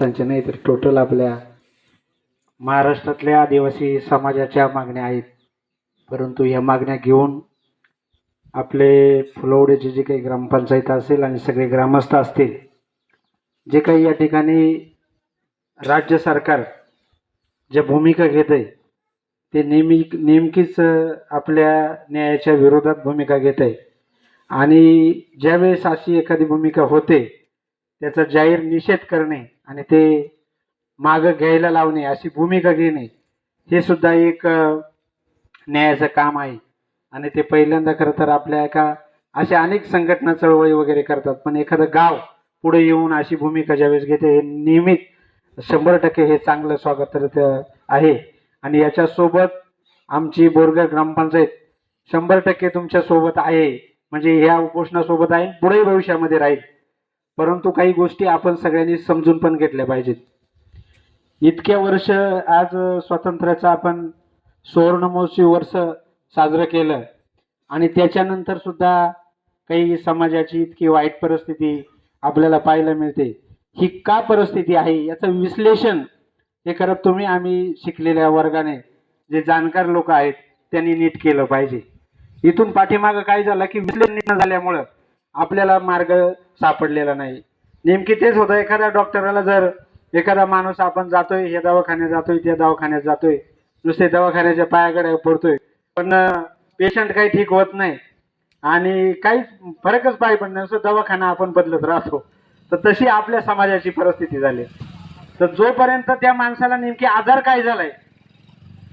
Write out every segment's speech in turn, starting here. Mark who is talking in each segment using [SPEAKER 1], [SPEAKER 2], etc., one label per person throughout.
[SPEAKER 1] त्यांचे नाही तर टोटल आपल्या महाराष्ट्रातल्या आदिवासी समाजाच्या मागण्या आहेत. परंतु या मागण्या घेऊन आपले फुलवडेचे जे काही ग्रामपंचायत असेल आणि सगळे ग्रामस्थ असतील जे काही या ठिकाणी राज्य सरकार ज्या भूमिका घेत आहे ते नेहमी नेमकीच आपल्या न्यायाच्या विरोधात भूमिका घेत आहे आणि ज्यावेळेस अशी एखादी भूमिका होते त्याचा जाहीर निषेध करणे आणि ते मागं घ्यायला लावणे अशी भूमिका घेणे हे सुद्धा एक न्यायाचं काम आहे. आणि ते पहिल्यांदा खरं तर आपल्या एका अशा अनेक संघटना चळवळी वगैरे करतात पण एखादं गाव पुढे येऊन अशी भूमिका ज्यावेळेस घेते हे नियमित शंभर टक्के हे चांगलं स्वागत आहे. आणि याच्यासोबत आमची बोरगर ग्रामपंचायत शंभर टक्के तुमच्यासोबत आहे. म्हणजे ह्या उपोषणासोबत आहे पुढेही भविष्यामध्ये राहील. परंतु काही गोष्टी आपण सगळ्यांनी समजून पण घेतल्या पाहिजेत. इतक्या वर्ष आज स्वातंत्र्याचं आपण सुवर्णमहोत्सवी वर्ष साजरं केलं आणि त्याच्यानंतर सुद्धा काही समाजाची इतकी वाईट परिस्थिती आपल्याला पाहायला मिळते. ही का परिस्थिती आहे याचं विश्लेषण हे खरं तुम्ही आम्ही शिकलेल्या वर्गाने जे जाणकार लोक आहेत त्यांनी नीट केलं पाहिजे. इथून पाठीमागं काय झालं की विश्लेषण नीट न झाल्यामुळं आपल्याला मार्ग सापडलेला नाही. नेमकी तेच होतं एखाद्या डॉक्टराला जर एखादा माणूस आपण जातोय हे दवाखान्यात जातोय त्या दवाखान्यात जातोय नुसते दवाखान्याच्या पायाकडे पडतोय पण पेशंट काही ठीक होत नाही आणि काहीच फरकच पाहिजे पण नाही. दवाखाना आपण बदलत राहतो. तर तशी आपल्या समाजाची परिस्थिती झाली. तर जोपर्यंत त्या माणसाला नेमकी आजार काय झालाय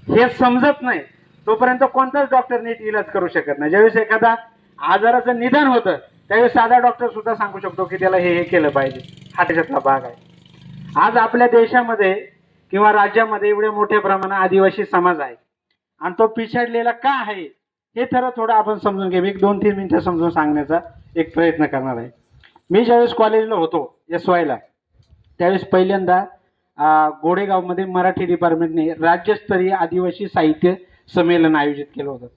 [SPEAKER 1] हे समजत नाही तोपर्यंत कोणताच डॉक्टर नीट इलाज करू शकत नाही. ज्यावेळेस एखादा आजाराचं निदान होतं त्यावेळेस साधा डॉक्टर सुद्धा सांगू शकतो की त्याला हे हे केलं पाहिजे. हा त्याच्यातला भाग आहे. आज आपल्या देशामध्ये किंवा राज्यामध्ये एवढ्या मोठ्या प्रमाणात आदिवासी समाज आहे. आणि तो पिछडलेला का आहे हे तर थोडं आपण समजून घेऊ. मी एक दोन तीन मिनटं समजून सांगण्याचा एक प्रयत्न करणार आहे. मी ज्यावेळेस कॉलेजला होतो एस वायला त्यावेळेस पहिल्यांदा गोडेगावमध्ये मराठी डिपार्टमेंटने राज्यस्तरीय आदिवासी साहित्य संमेलन आयोजित केलं होतं.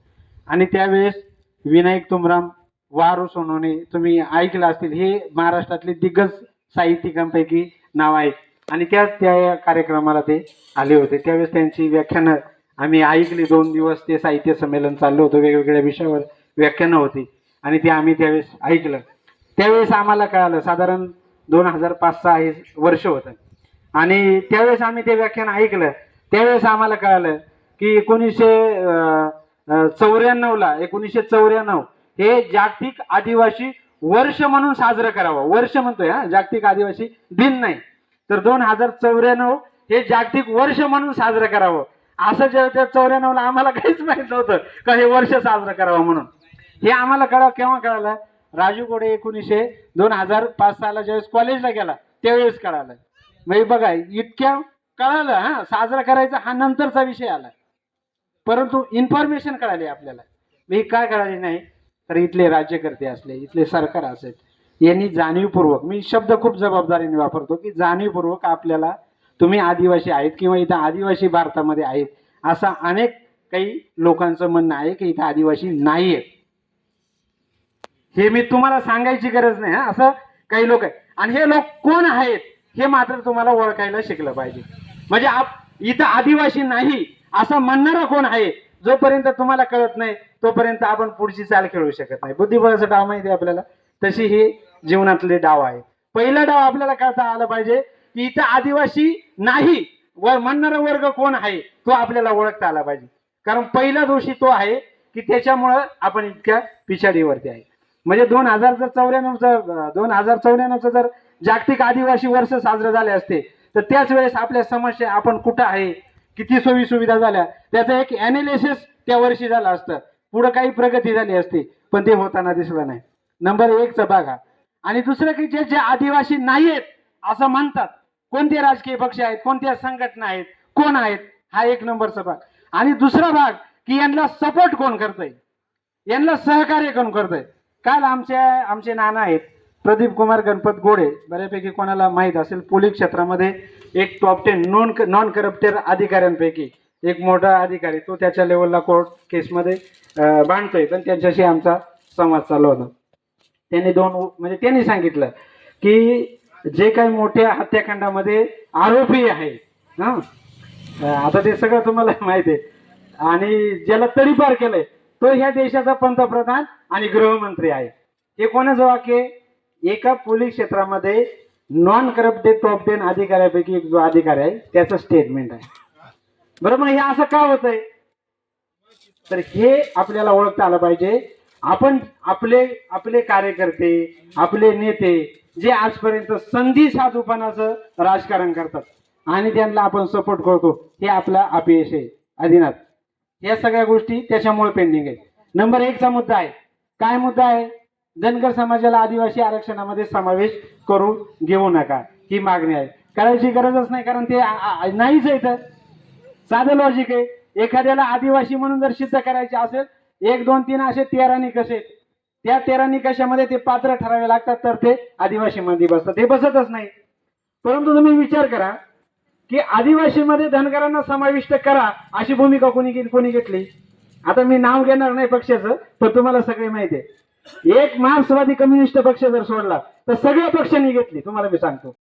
[SPEAKER 1] आणि त्यावेळेस विनायक तुमराम वारू सोनवणे तुम्ही ऐकलं असतील हे महाराष्ट्रातले दिग्गज साहित्यिकांपैकी नाव आहे. आणि त्या त्या कार्यक्रमाला ते आले होते. त्यावेळेस त्यांची व्याख्यानं आम्ही ऐकली. दोन दिवस ते साहित्य संमेलन चाललं होतं. वेगवेगळ्या विषयावर व्याख्यानं होती. आणि ते आम्ही त्यावेळेस ऐकलं. त्यावेळेस आम्हाला कळालं साधारण दोन हजार पाच सहा हे वर्ष होतं. आणि त्यावेळेस आम्ही ते व्याख्यान ऐकलं. त्यावेळेस आम्हाला कळालं की एकोणीसशे चौऱ्याण्णवला एकोणीसशे चौऱ्याण्णव हे जागतिक आदिवासी वर्ष म्हणून साजरं करावं. वर्ष म्हणतोय हा? जागतिक आदिवासी दिन नाही. तर दोन हजार चौऱ्याण्णव हे जागतिक वर्ष म्हणून साजरं करावं. असं जेव्हा त्या चौऱ्याण्णवला आम्हाला काहीच माहीत नव्हतं का हे वर्ष साजरं करावं म्हणून. हे आम्हाला कळावं केव्हा कळालं? राजू गोडे एकोणीसशे दोन हजार पाच साला ज्यावेळेस कॉलेजला गेला त्यावेळेस कळालं. म्हणजे बघा इतक्या कळालं हा? साजरा करायचा हा नंतरचा विषय आला. परंतु इन्फॉर्मेशन कळाली आपल्याला. मी काय कळाली नाही? तर इथले राज्यकर्ते असले इथले सरकार असेल यांनी जाणीवपूर्वक मी शब्द खूप जबाबदारीने वापरतो की जाणीवपूर्वक आपल्याला तुम्ही आदिवासी आहेत किंवा इथं आदिवासी भारतामध्ये आहेत असा अनेक काही लोकांचं म्हणणं आहे की इथं आदिवासी नाही आहेत हे मी तुम्हाला सांगायची गरज नाही हा असं काही लोक आहेत. आणि हे लोक कोण आहेत हे मात्र तुम्हाला ओळखायला शिकलं पाहिजे. म्हणजे आप इथं आदिवासी नाही असं म्हणणारा कोण आहे जोपर्यंत तुम्हाला कळत नाही तोपर्यंत आपण पुढची चाल खेळू शकत नाही. बुद्धिबळाचा डाव माहिती आहे आपल्याला? तशी ही जीवनातले डाव आहे. पहिला डाव आपल्याला कळता आला पाहिजे की इथं आदिवासी नाही व म्हणणारा वर्ग कोण आहे तो आपल्याला ओळखता आला पाहिजे. कारण पहिला दोषी तो आहे की त्याच्यामुळं आपण इतक्या पिछाडीवरती आहे. म्हणजे दोन हजार जर चौऱ्याण्णवचं दोन हजार चौऱ्याण्णवचं जर जागतिक आदिवासी वर्ष साजरं झाले असते तर त्याच वेळेस आपल्या समस्या आपण कुठं आहे? किती सोयी सुविधा झाल्या? त्याचं एक अनालिसिस त्या वर्षी झालं असतं. पुढं काही प्रगती झाली असती पण ते होताना दिसलं नाही. नंबर एकचा भाग हा आणि दुसरं की जे जे आदिवासी नाही आहेत असं म्हणतात कोणते राजकीय पक्ष आहेत कोणत्या संघटना आहेत कोण आहेत हा एक नंबरचा भाग. आणि दुसरा भाग की यांना सपोर्ट कोण करतंय? यांना सहकार्य कोण करतंय? काल आमच्या आमचे नाना आहेत प्रदीप कुमार गणपत गोडे बऱ्यापैकी कोणाला माहीत असेल पोलीस क्षेत्रामध्ये एक top ten non non corrupted अधिकाऱ्यांपैकी. एक मोठा अधिकारी तो त्याच्या लेवलला कोर्ट केसमध्ये बांधतोय. पण त्यांच्याशी आमचा संवाद चालू होता. त्यांनी दोन म्हणजे त्यांनी सांगितलं की जे काही मोठ्या हत्याकांडामध्ये आरोपी आहे हा? आता ते सगळं तुम्हाला माहीत आहे. आणि ज्याला तडीपार केलंय तो ह्या देशाचा पंतप्रधान आणि गृहमंत्री आहे. हे कोणाचं वाक्य एका पोलीस क्षेत्रामध्ये नॉन करप्टेड टॉप टेन अधिकाऱ्यापैकी एक जो अधिकारी आहे त्याचं स्टेटमेंट आहे. बरं मग हे असं का होतंय? तर हे आपल्याला ओळखता आलं पाहिजे. आपण आपले आपले कार्यकर्ते आपले नेते जे आजपर्यंत संधी साधूपणाचं राजकारण करतात आणि त्यांना आपण सपोर्ट करतो हे आपला अपयश आहे. आदिनाथ या सगळ्या गोष्टी त्याच्यामुळे पेंडिंग आहे नंबर एकचा मुद्दा आहे. काय मुद्दा आहे? धनगर समाजाला आदिवासी आरक्षणामध्ये समावेश करून घेऊ नका. ही मागणी आहे. करायची गरजच नाही कारण ते नाहीच आहे साधं लॉजिक आहे. एखाद्याला आदिवासी म्हणून जर सिद्ध करायचे असेल एक दोन तीन असे तेरा निकष आहेत. त्या तेरा निकषामध्ये ते पात्र ठरावे लागतात तर ते आदिवासी मध्ये बसतात. हे बसतच नाही. परंतु तुम्ही विचार करा की आदिवासीमध्ये धनगरांना समाविष्ट करा अशी भूमिका कोणी कोणी घेतली? आता मी नाव घेणार नाही पक्षाचं पण तुम्हाला सगळे माहिती आहे. एक मार्क्सवादी कम्युनिस्ट पक्ष जर सोडला तर सगळ्या पक्षांनी घेतली तुम्हाला मी सांगतो.